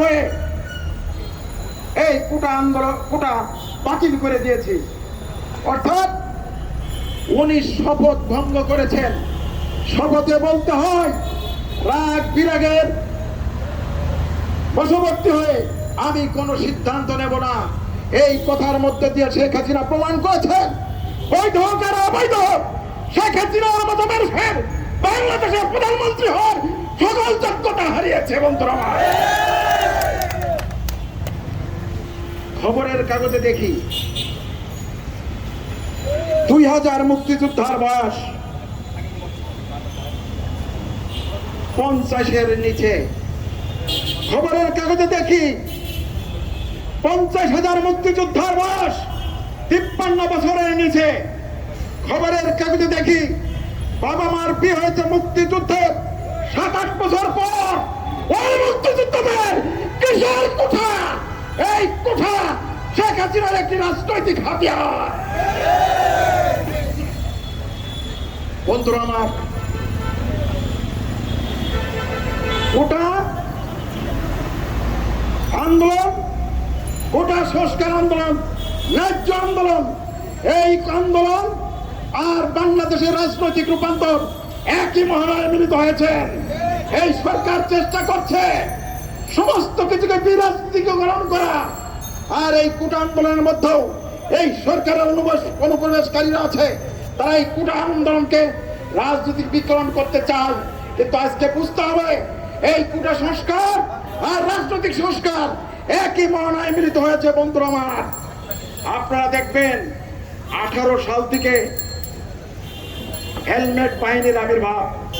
হয়ে এই কোটা আন্দোলন, কোটা বাতিল করে দিয়েছি। অর্থাৎ উনি শপথ ভঙ্গ করেছেন। শপথে বলতে হয়, রাগ বিরাগের বশবর্তী হয়ে আমি কোনো সিদ্ধান্ত নেব না। এই কথার মধ্যে দিয়ে শেখ হাসিনা প্রমাণ করেছেন। বৈধ হোক আর অবৈধ হোক, শেখ হাসিনার মতো মানুষের বাংলাদেশের প্রধানমন্ত্রী হওয়ার সকল যোগ্যতা হারিয়েছে, বন্ধুরা আমার। খবরের কাগজে দেখি। দুই হাজার মুক্তিযোদ্ধার বয়স পঞ্চাশের নিচে। খবরের কাগজে দেখি, পঞ্চাশ হাজার মুক্তিযোদ্ধার বয়স তিপ্পান্ন বছরের নিচে। খবরের কাগজে দেখি, বাবা মার বিয়ে হয়েছে মুক্তিযুদ্ধের সাত আট বছর পর। হাসিনার একটি রাজনৈতিক হাতিয়ার। বন্ধুরা আমার কোটা আন্দোলন, গোটা সংস্কার আন্দোলন, ন্যায্য আন্দোলন, এই আন্দোলন আর বাংলাদেশের রাজনৈতিক রূপান্তর একই মহড়ায় মিলিত হয়েছে। এই সরকার চেষ্টা করছে সমস্ত কিছুকে বিরাজনীতিকরণ করা। আর এই কুটা আন্দোলনের মধ্যেও এই সরকারের অনুবাস- অনুপ্রবেশকারীরা আছে। তারা এই কুটা আন্দোলনকে রাজনৈতিক বিকরণ করতে চায়। কিন্তু আজকে বুঝতে হবে, এই কুটা সংস্কার আর রাজনৈতিক সংস্কার একই মহানায় মিলিত হয়েছে, বন্ধুরা আমার। আপনারা দেখবেন, আঠারো সাল থেকে হেলমেট বাহিনীর আবির্ভাব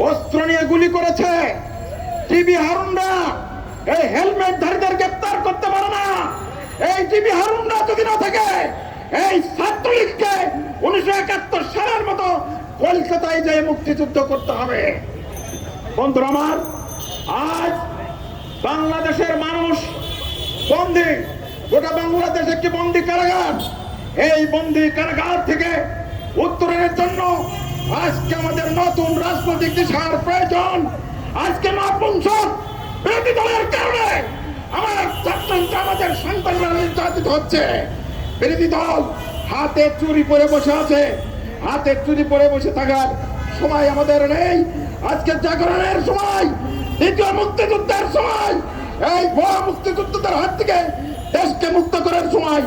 অস্ত্র নিয়ে গুলি করেছে টিভি হারুনরা। এই হেলমেট ধারীদের গ্রেপ্তার করতে পারে না এই টিভি হারুনরা যদি না থাকে এই ছাত্রলীগকে উনিশশো একাত্তর সালের মতো কলকাতায় যেয়ে মুক্তিযুদ্ধ করতে হবে। বন্ধুরা আমার, আজ বাংলাদেশের মানুষ বন্দি, গোটা বাংলাদেশ একটি বন্দি কারাগার? এই বন্দি কারাগার থেকে উত্তরের জন্য আজকে আমাদের নতুন রাজনৈতিক দিশার প্রয়োজন। আজকে নপুংসক বিরোধী দলের কারণে আমার ছাত্র আমাদের সন্তানরা নির্যাতিত বিরোধী দল হাতে চুরি পরে বসে আছে। হাতে চুরি পরে বসে থাকার সময় আমাদের নেই। আজকে জাগরণের সময়, দ্বিতীয় মুক্তিযুদ্ধের সময়। এই বড় মুক্তিযুদ্ধদের হাত থেকে দেশকে মুক্ত করার সময়